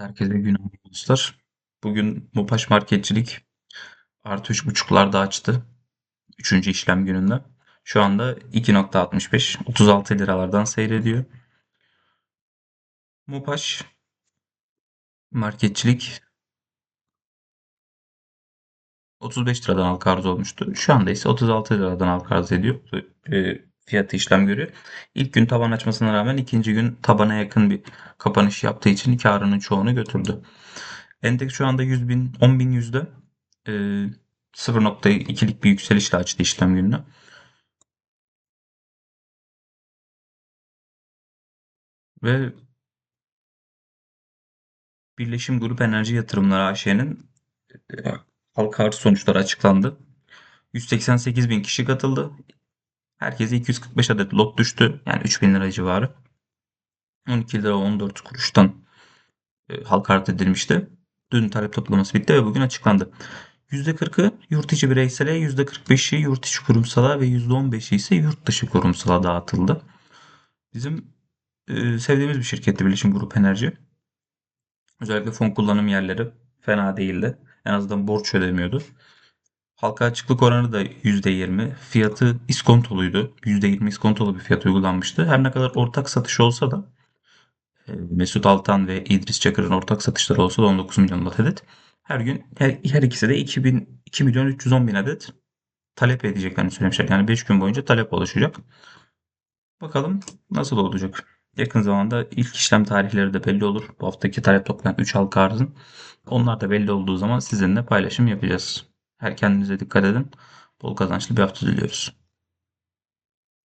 Herkese günaydın dostlar. Bugün Mopaş Marketçilik artı 3.5'larda açtı. Üçüncü işlem gününde. Şu anda 2.65 36 liralardan seyrediyor. Mopaş Marketçilik 35 liradan halka arz olmuştu. Şu anda ise 36 liradan halka arz ediyor. E, fiyatı işlem görüyor. İlk gün taban açmasına rağmen ikinci gün tabana yakın bir kapanış yaptığı için karının çoğunu götürdü. Endeks şu anda 100 bin, 10 bin yüzde. E, 0.2'lik bir yükselişle açtı işlem gününü. Ve Birleşim Grup Enerji Yatırımları AŞ'nin e, halka arz sonuçları açıklandı. 188 bin kişi katıldı. Herkese 245 adet lot düştü. Yani 3000 lira civarı. 12 lira 14 kuruştan e, halka arz edilmişti. Dün talep toplaması bitti ve bugün açıklandı. %40'ı yurt içi bireysele, %45'i yurt içi kurumsala ve %15'i ise yurt dışı kurumsala dağıtıldı. Bizim e, sevdiğimiz bir şirketti Bilişim Grup Enerji. Özellikle fon kullanım yerleri fena değildi. En azından borç ödemiyordu. Halka açıklık oranı da %20. Fiyatı iskontoluydu. %20 iskontolu bir fiyat uygulanmıştı. Her ne kadar ortak satış olsa da e, Mesut Altan ve İdris Çakır'ın ortak satışları olsa da 19 milyon adet. Her gün her, her ikisi de 2000, 2 milyon 310 bin adet talep edeceklerini söylemişler. Yani 5 gün boyunca talep oluşacak. Bakalım nasıl olacak. Yakın zamanda ilk işlem tarihleri de belli olur. Bu haftaki talep toplayan 3 halka arzın. Onlar da belli olduğu zaman sizinle paylaşım yapacağız. Her kendinize dikkat edin. Bol kazançlı bir hafta diliyoruz.